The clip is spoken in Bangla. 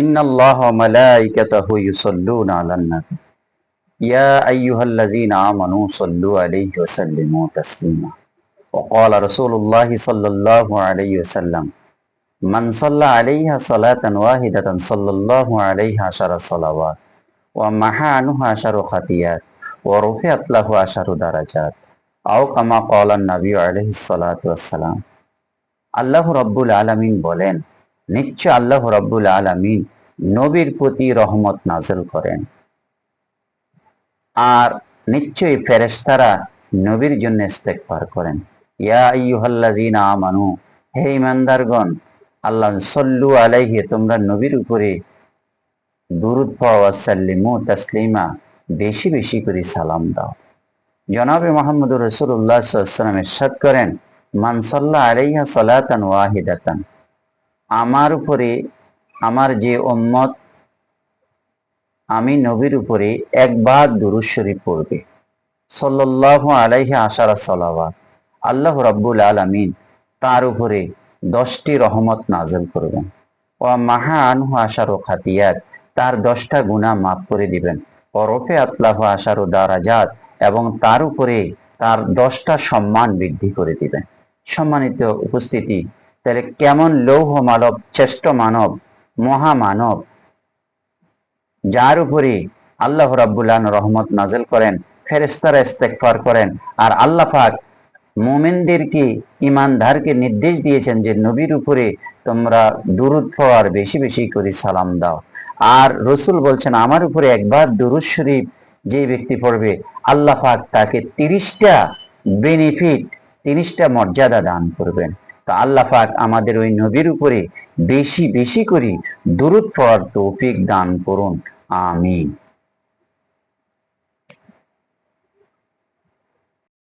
إن الله وملائكته يصلون على النبي يا أيها الذين آمنوا صلوا عليه وسلموا تسليما وقال رسول الله صلى الله عليه وسلم من صلى عليها صلاة واحدة صلى الله عليها عشر صلوات ومحى عنها عشر خطيئات ورفعت له عشر درجات أو كما قال النبي عليه الصلاة والسلام আল্লাহ রব্বুল আলামিন বলেন নিশ্চয় আল্লাহ রব্বুল আলামিন নবীর প্রতি রহমত নাজল করেন। আর নিশ্চয়ই ফেরেশতারা নবীর জন্য ইস্তেগফার করেন। ইয়া তাসলিমা, বেশি বেশি করে সালাম দাও। করেন আলাইহা ওয়াহিদাতান। আমার উপরে, আমার যে উম্মত, আমি নবীর উপরে একবার দুরুদ শরীফ পড়বে। সাল্লাল্লাহু আলাইহি আশারা সালাওয়াত। আল্লাহ রাব্বুল আলামিন তার উপরে দশটি রহমত নাজল করবেন। ও মাহা আনহু আশারো খাতিয়াত, তার দশটা গুণা মাফ করে দিবেন। অরফে আতলাহ আশারো দারাজাত, এবং তার উপরে তার দশটা সম্মান বৃদ্ধি করে দিবেন। সম্মানিত উপস্থিতি তাহলে কেমন লৌহ মানব, শ্রেষ্ঠ মানব মহামানব যার উপরে আল্লাহ রাব্বুল্লাহ রহমত নাজেল করেন ফেরেস্তারা ইস্তেকফার করেন, আর আল্লাহ পাক মোমেনদেরকে ইমানদারকে নির্দেশ দিয়েছেন যে নবীর উপরে তোমরা দুরুদ পাওয়ার বেশি বেশি করে সালাম দাও? আর রসুল বলছেন, আমার উপরে একবার দুরুদ শরীফ যে ব্যক্তি পড়বে, আল্লাহ পাক তাকে তিরিশটা বেনিফিট তিরিশটা মর্যাদা দান করবেন। তো আল্লাহ পাক আমাদের ওই নবীর উপরে বেশি বেশি করে দুরুদ পড়ার তৌফিক দান করুন। আমিন।